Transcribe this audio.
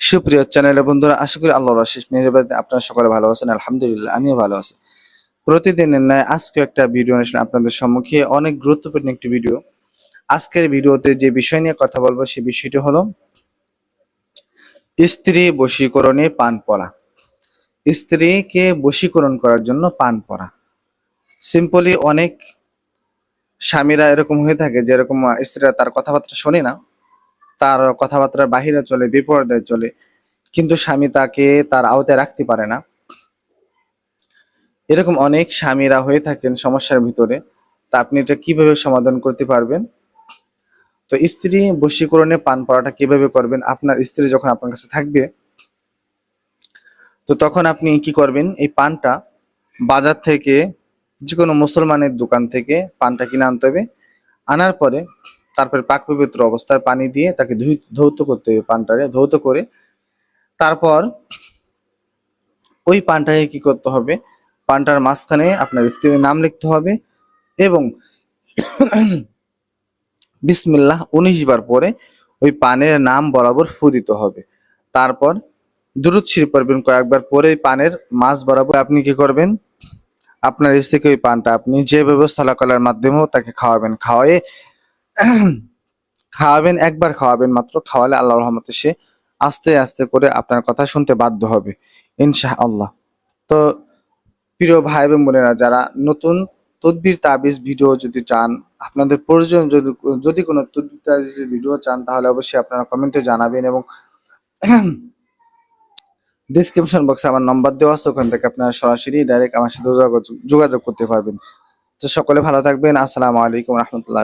সুপ্রিয় চ্যানেলের বন্ধুরা, আশা করি মেহরবাদ আপনারা সকলে ভালো আছেন। আলহামদুলিল্লাহ, আমিও ভালো আছি। প্রতিদিনের ন্যায় আজকে একটা ভিডিও নিয়েছেন আপনাদের সম্মুখে। অনেক গুরুত্বপূর্ণ একটি ভিডিও। আজকের ভিডিওতে যে বিষয় নিয়ে কথা বলব সেই বিষয়টি হলো স্ত্রী বশীকরণে পান পরা। স্ত্রীকে বশীকরণ করার জন্য পান পরা। সিম্পলি অনেক স্বামীরা এরকম হয়ে থাকে যে এরকম স্ত্রীরা তার কথাবার্তা শোনে না, তার কথাবার্তার বাহিরে চলে বিপর্যয়ে চলে, কিন্তু স্বামী তাকে তার আওতায় রাখতে পারে না। এরকম অনেক স্বামীরা হয়ে থাকেন সমস্যার ভিতরে। তা আপনি এটা কীভাবে সমাধান করতে পারবেন? তো স্ত্রী বশীকরণে পান পড়াটা কীভাবে করবেন? আপনার স্ত্রী যখন আপনার কাছে থাকবে, তো তখন আপনি কি করবেন? এই পানটা বাজার থেকে যে কোনো মুসলমানের দোকান থেকে পানটা কিনে আনতে হবে। আনার পরে তারপরে পাক পবিত্র অবস্থায় পানি দিয়ে তাকে ধৌত করতে হবে পানটারে, ধৌত করে তারপর ওই পানটাকে কি করতে হবে? পানটার মাঝখানে আপনার স্ত্রীর নাম লিখতে হবে এবং বিসমিল্লাহ উনিশ বার পরে ওই পানের নাম বরাবর ফু দিতে হবে। তারপর দুরুদ শির পড়বেন কয়েকবার পরে পানের মাছ বরাবর। আপনি কি করবেন? আপনার স্ত্রীকে ওই পানটা আপনি যে ব্যবস্থা করার মাধ্যমেও তাকে খাওয়াবেন, খাওয়ায়ে খাওয়াবেন, একবার খাওয়াবেন মাত্র, খাওয়ালে আল্লাহ রহমতে সে আস্তে আস্তে করে আপনার কথা শুনতে বাধ্য হবে ইনশা আল্লাহ তো প্রিয় ভাই এবং বোনেরা, যারা নতুন তদবির তাবিজ ভিডিও যদি চান, আপনাদের প্রয়োজন যদি যদি কোনো তদবির তাবিজের ভিডিও চান, তাহলে অবশ্যই আপনারা কমেন্টে জানাবেন এবং ডিসক্রিপশন বক্সে আমার নম্বর দেওয়া আছে, ওখান থেকে আপনারা সরাসরি ডাইরেক্ট আমার সাথে যোগাযোগ করতে পারবেন। তো সকলে ভালো থাকবেন। আসসালামু আলাইকুম রহমতুল্লাহ।